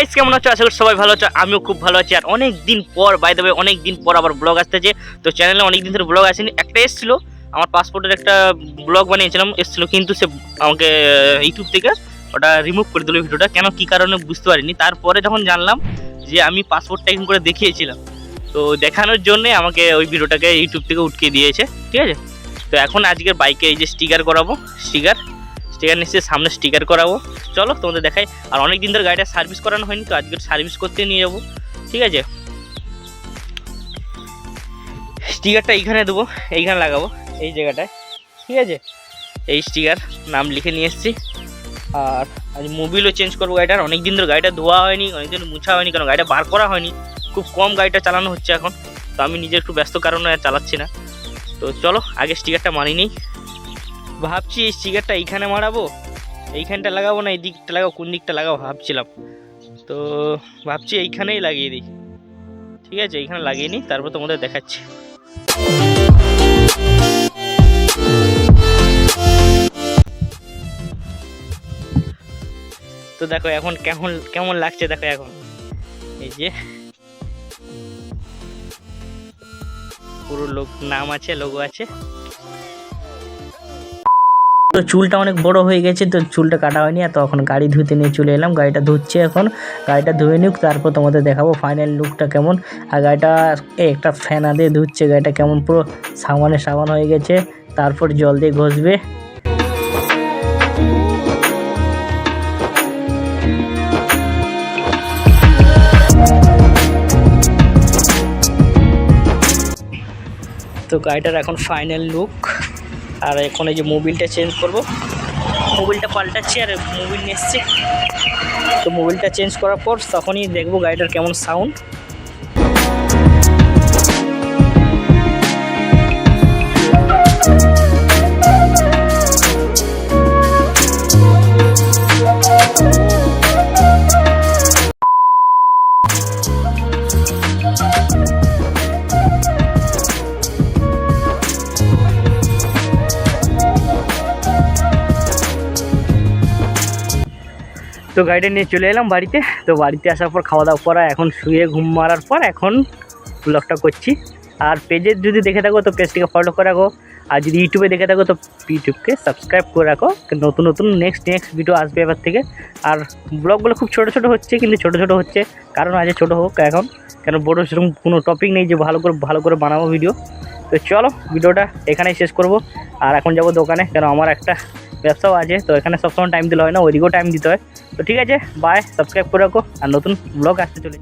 Guys কেমন আছো? আশা করি সবাই ভালো আছো, আমিও খুব ভালো আছি। আর অনেক দিন পর বাই দ্য অনেক দিন পর আবার ব্লগ আসতেছে। তো চ্যানেলে অনেক দিন ধরে ব্লগ আসেনি, একটা এসেছিল, আমার পাসপোর্টের একটা ব্লগ বানিয়েছিলাম, এসেছিল কিন্তু সে আমাকে ইউটিউব থেকে ওটা রিমুভ করে দিল ভিডিওটা। কেন, কী কারণে বুঝতে পারিনি। তারপরে যখন জানলাম যে আমি পাসপোর্টটা এরকম করে দেখিয়েছিলাম, তো দেখানোর জন্যে আমাকে ওই ভিডিওটাকে ইউটিউব থেকে উঠকে দিয়েছে, ঠিক আছে? তো এখন আজকের বাইকে এই যে স্টিকার করাবো স্টিকার স্টিকার নিশ্চয়ই সামনে স্টিকার করাবো। চলো তোমাদের দেখাই। আর অনেক দিন ধরে গাড়িটা সার্ভিস করানো হয়নি, তো আজকে সার্ভিস করতে নিয়ে যাব। ঠিক আছে? স্টিকারটা এইখানে দেবো, এইখানে লাগাবো, এই জায়গাটায়। ঠিক আছে? এই স্টিকার নাম লিখে নিয়ে এসেছি। আর আজ মোবিলও চেঞ্জ করব গাড়িটার। অনেক দিন ধরে গাড়িটা ধোয়া হয়নি অনেক দিন মুছা হয়নি, কারণ গাড়িটা বার করা হয়নি। খুব কম গাড়িটা চালানো হচ্ছে এখন। তো আমি নিজে একটু ব্যস্ত কারণে চালাচ্ছি না। তো চলো, আগে স্টিকারটা মারি নিই। ভাবছি এই স্টিকারটা এইখানে মারাবো? এইখানটা লাগাবো না এই দিকটা লাগাবো, কোন দিকটা লাগাবো ভাবছিলাম। তো ভাবছি এইখানেই লাগিয়ে দিই। ঠিক আছে, এইখানে লাগিয়ে নিই, তারপর তোমাদের দেখাচ্ছি। তো দেখো এখন কেমন কেমন লাগছে দেখো এখন। এই যে, পুরো লোক, নাম আছে লোগো আছে। তো চুলটা অনেক বড় হয়ে গেছে, তো চুলটা কাটা হয়নি আর তখন গাড়ি ধুতে নিয়ে চলে এলাম। গাড়িটা ধুচ্ছে এখন, গাড়িটা ধুয়ে নিক, তারপর তোমাদের দেখাবো ফাইনাল লুকটা কেমন। আর গাড়িটা একটা ফ্যানা দিয়ে ধুচ্ছে, গাড়িটা কেমন পুরো সাবানে সাবান হয়ে গেছে, তারপর জল দিয়ে ঘষবে। তো গাড়িটার এখন ফাইনাল লুক আর এখন এই যে মোবিলটা চেঞ্জ করব। মোবিলটা পাল্টাচ্ছি আর মোবিল নিয়ে এসছি। তো মোবিলটা চেঞ্জ করার পর তখনই দেখব গাড়িটার কেমন সাউন্ড তো গাড়িটা নিয়ে চলে এলাম বাড়িতে। তো বাড়িতে আসার পর খাওয়া দাওয়া করা, এখন শুয়ে ঘুম মারার পর এখন ব্লগটা করছি। আর পেজে যদি দেখে থাকো তো পেজটিকে ফলো করে রাখো। আর যদি ইউটিউবে দেখে থাকো তো ইউটিউবকে সাবস্ক্রাইব করে রাখো। নতুন নতুন নেক্সট নেক্সট ভিডিও আসবে এবার থেকে। আর ব্লগগুলো খুব ছোটো ছোটো হচ্ছে, কিন্তু ছোটো ছোটো হচ্ছে। কারণ আছে ছোটো হোক এখন। কেন বড় সেরকম কোনো টপিক নেই যে ভালো করে ভালো করে বানাবো ভিডিও তো চলো ভিডিওটা এখানেই শেষ করব। আর এখন যাব দোকানে। কেন আমার একটা ব্যবসাও আছে, তো এখানে সবসময় টাইম দিলে হয় না ওইদিকেও টাইম দিতে হয়। তো ঠিক আছে বাই সাবস্ক্রাইব করে রাখো, আর নতুন ব্লগ আসতে চলে